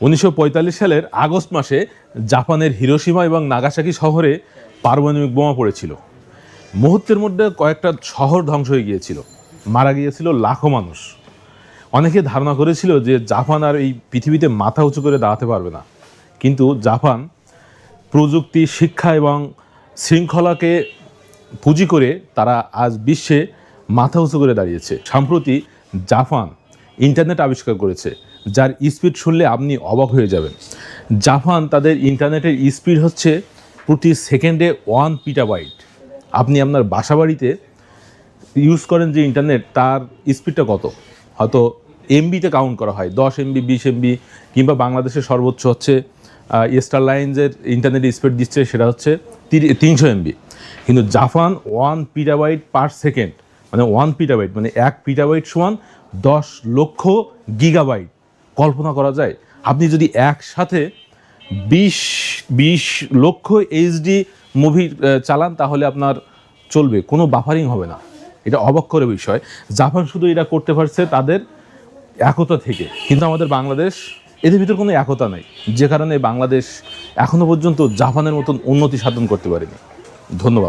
উনিশশো পঁয়তাল্লিশ সালের আগস্ট মাসে জাপানের হিরোসীমা এবং নাগাসাকি শহরে পারমাণবিক বোমা পড়েছিল। মুহূর্তের মধ্যে কয়েকটা শহর ধ্বংস হয়ে গিয়েছিল। মারা গিয়েছিল লাখো মানুষ। অনেকে ধারণা করেছিল যে জাপান আর এই পৃথিবীতে মাথা উঁচু করে দাঁড়াতে পারবে না। কিন্তু জাপান প্রযুক্তি, শিক্ষা এবং শৃঙ্খলাকে পুঁজি করে তারা আজ বিশ্বে মাথা উঁচু করে দাঁড়িয়েছে। সম্প্রতি জাপান ইন্টারনেট আবিষ্কার করেছে, যার স্পিড শুনলে আপনি অবাক হয়ে যাবেন। জাপান তাদের ইন্টারনেটের স্পিড হচ্ছে প্রতি সেকেন্ডে ওয়ান পিটাবাইট। আপনি আপনার বাসাবাড়িতে ইউজ করেন যে ইন্টারনেট, তার স্পিডটা কত? হয়তো এমবিতে কাউন্ট করা হয়, দশ এমবি, বিশ এমবি, কিংবা বাংলাদেশের সর্বোচ্চ হচ্ছে স্টার লাইন্সের ইন্টারনেট স্পিড দিচ্ছে, সেটা হচ্ছে তিনশো এমবি। কিন্তু Japan one petabyte per second মানে ওয়ান পিটাবাইট মানে এক পিটাবাইট সমান দশ লক্ষ গিগাবাইট কল্পনা করা যায়, আপনি যদি একসাথে বিশ বিশ লক্ষ এইচডি মুভি চালান, তাহলে আপনার চলবে, কোনো বাফারিং হবে না। এটা অবাক করে বিষয়। জাপান শুধু এটা করতে পারছে তাদের একতা থেকে, কিন্তু আমাদের বাংলাদেশ, এদের ভিতর কোনো একতা নাই, যে কারণে বাংলাদেশ এখনও পর্যন্ত জাপানের মতন উন্নতি সাধন করতে পারেনি। ধন্যবাদ।